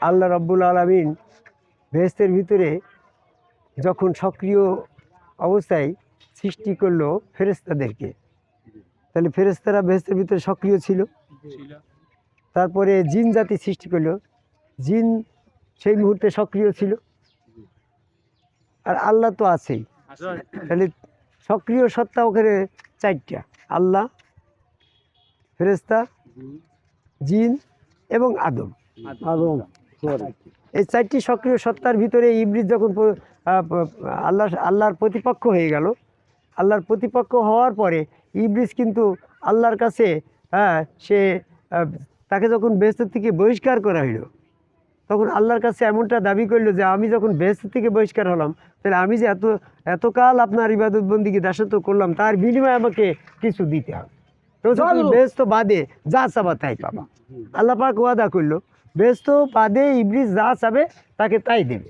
আল্লাহ রব্বুল আলমিন বেহেস্তের ভিতরে যখন সক্রিয় অবস্থায় সৃষ্টি করল ফেরেস্তাদেরকে তাহলে ফেরেস্তারা বেহেস্তের ভিতরে সক্রিয় ছিল। তারপরে জিন জাতি সৃষ্টি করল। জিন সেই মুহূর্তে সক্রিয় ছিল। আর আল্লাহ তো আছেই। তাহলে সক্রিয় সত্তা ওখানে চারটা। আল্লাহ ফেরেস্তা জিন এবং আদম। আদম। এই চারটি সক্রিয় সত্তার ভিতরে ইবলিস যখন আল্লাহ আল্লাহর প্রতিপক্ষ হয়ে গেল আল্লাহর প্রতিপক্ষ হওয়ার পরে ইবলিস কিন্তু আল্লাহর কাছে হ্যাঁ সে তাকে যখন বেহেস্ত থেকে বহিষ্কার করা হইল তখন আল্লাহর কাছে এমনটা দাবি করল যে আমি যখন বেহেস্ত থেকে বহিষ্কার হলাম তাহলে আমি যে এত এতকাল আপনার ইবাদত বন্দিকে দাসত্ব করলাম তার বিনিময়ে আমাকে কিছু দিতে হবে। তো বেহেস্ত বাদে যা চাবা তাই পাবা। আল্লাহ পাক ওয়াদা করল বেহেস্ত বাদে ইবলিস যা চাবে তাকে তাই দেবে।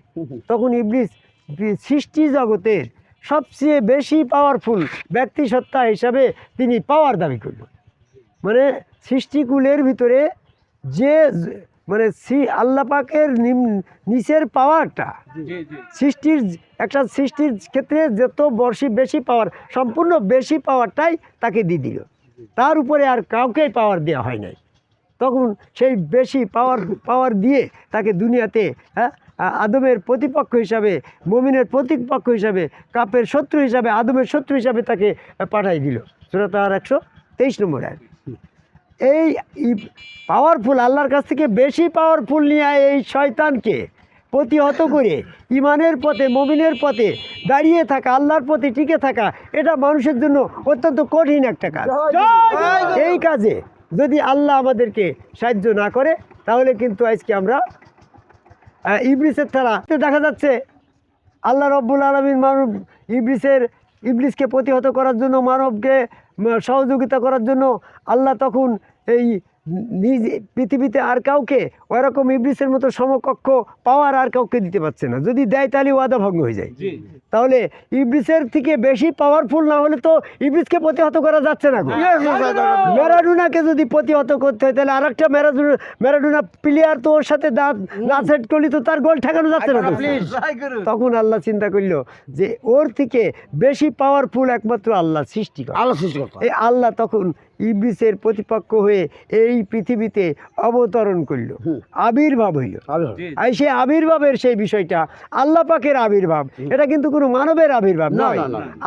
তখন ইবলিস সৃষ্টি জগতের সবচেয়ে বেশি পাওয়ারফুল ব্যক্তি সত্তা হিসাবে তিনি পাওয়ার দাবি করল মানে সৃষ্টিকুলের ভিতরে যে মানে সি আল্লাহ পাকের নিচের পাওয়ারটা সৃষ্টির একটা সৃষ্টির ক্ষেত্রে যত বর্ষি বেশি পাওয়ার সম্পূর্ণ বেশি পাওয়ারটাই তাকে দিয়ে দিল। তার উপরে আর কাউকেই পাওয়ার দেওয়া হয় নাই। তখন সেই বেশি পাওয়ার পাওয়ার দিয়ে তাকে দুনিয়াতে হ্যাঁ আদমের প্রতিপক্ষ হিসাবে মমিনের প্রতিপক্ষ হিসাবে কাপের শত্রু হিসাবে আদমের শত্রু হিসাবে তাকে পাঠাই দিল। সুরত আর একশো তেইশ নম্বর আয় এই পাওয়ারফুল আল্লাহর কাছ থেকে বেশি পাওয়ারফুল নিয়ে এই শয়তানকে। প্রতিহত করে ইমানের পথে মমিনের পথে দাঁড়িয়ে থাকা আল্লাহর পথে টিকে থাকা এটা মানুষের জন্য অত্যন্ত কঠিন একটা কাজ। এই কাজে যদি আল্লাহ আমাদেরকে সাহায্য না করে, তাহলে কিন্তু আজকে আমরা ইবলিসের তারা দেখা যাচ্ছে, আল্লাহ রব্বুল আলমিন মানব ইবলিসের, ইবলিসকে প্রতিহত করার জন্য, মানবকে সহযোগিতা করার জন্য আল্লাহ তখন এই নিজ পৃথিবীতে আর কাউকে ওরকম ইবলিসের মতো সমকক্ষ পাওয়ার আর কাউকে দিতে পারছে না। যদি দেয় তাহলে ওয়াদা ভঙ্গ হয়ে যায়। তাহলে ইবলিসের থেকে বেশি পাওয়ারফুল না হলে তো ইবলিসকে প্রতিহত করা যাচ্ছে না। ম্যারাডোনাকে যদি প্রতিহত করতে হয় তাহলে আরেকটা ম্যারাডোনা ম্যারাডোনা প্লেয়ার তো ওর সাথে দাঁত না সেট করলে তো তার গোল ঠেকানো যাচ্ছে না তখন আল্লাহ চিন্তা করল যে ওর থেকে বেশি পাওয়ারফুল একমাত্র আল্লাহ সৃষ্টি করে আল্লাহ সৃষ্টি এই আল্লাহ তখন ইবলিসের প্রতিপক্ষ হয়ে এই পৃথিবীতে অবতরণ করল। আবির্ভাব হইল। আর সেই আবির্ভাবের সেই বিষয়টা আল্লাহ পাকের আবির্ভাব। এটা কিন্তু কোনো মানবের আবির্ভাব নয়।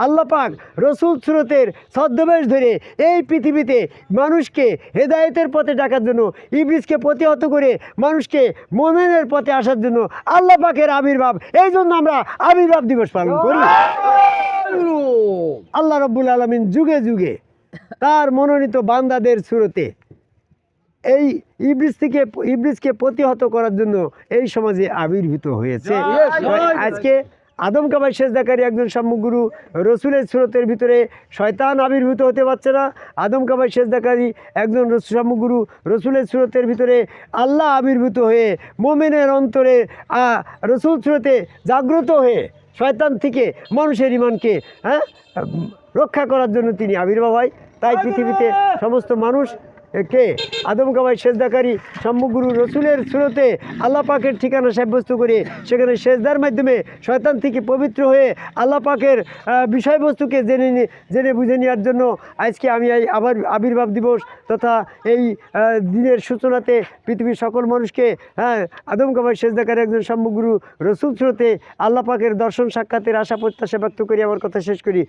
আল্লাহ পাক রসুল স্রোতের ছদ্মবেশ ধরে এই পৃথিবীতে মানুষকে হেদায়েতের পথে ডাকার জন্য ইবলিসকে প্রতিহত করে মানুষকে মোমেনের পথে আসার জন্য আল্লাহ পাকের আবির্ভাব। এই জন্য আমরা আবির্ভাব দিবস পালন করি। আল্লাহ রব্বুল আলমিন যুগে যুগে তার মনোনীত বান্দাদের সুরতে। এই ইবলিস থেকে ইবলিসকে প্রতিহত করার জন্য এই সমাজে আবির্ভূত হয়েছে। আজকে আদম কাবাই শেষদাকারী একজন সম্মুগুরু রসুলের সুরতের ভিতরে শয়তান আবির্ভূত হতে পারছে না। আদম কাবাই শেষদাকারী একজন সম্মুগুরু রসুলের সুরতের ভিতরে আল্লাহ আবির্ভূত হয়ে মোমেনের অন্তরে রসুল সুরতে জাগ্রত হয়ে শয়তান থেকে মানুষের ইমানকে হ্যাঁ রক্ষা করার জন্য তিনি আবির্ভাব হয়। তাই পৃথিবীতে সমস্ত মানুষ কে আদম কাবাই সেজদাকারী সম্মুগুরু রসুলের সুরতে আল্লাহ পাকের ঠিকানা সাব্যস্ত করে সেখানে সেজদার মাধ্যমে শয়তান থেকে পবিত্র হয়ে আল্লাহ পাকের বিষয়বস্তুকে জেনে জেনে বুঝে নেওয়ার জন্য আজকে আমি এই আবার আবির্ভাব দিবস তথা এই দিনের সূচনাতে পৃথিবীর সকল মানুষকে হ্যাঁ আদম কাবাই সেজদাকারী একজন সম্মুগুরু রসুল স্রোতে আল্লাহ পাকের দর্শন সাক্ষাতের আশা প্রত্যাশা ব্যক্ত করি, আমার কথা শেষ করি।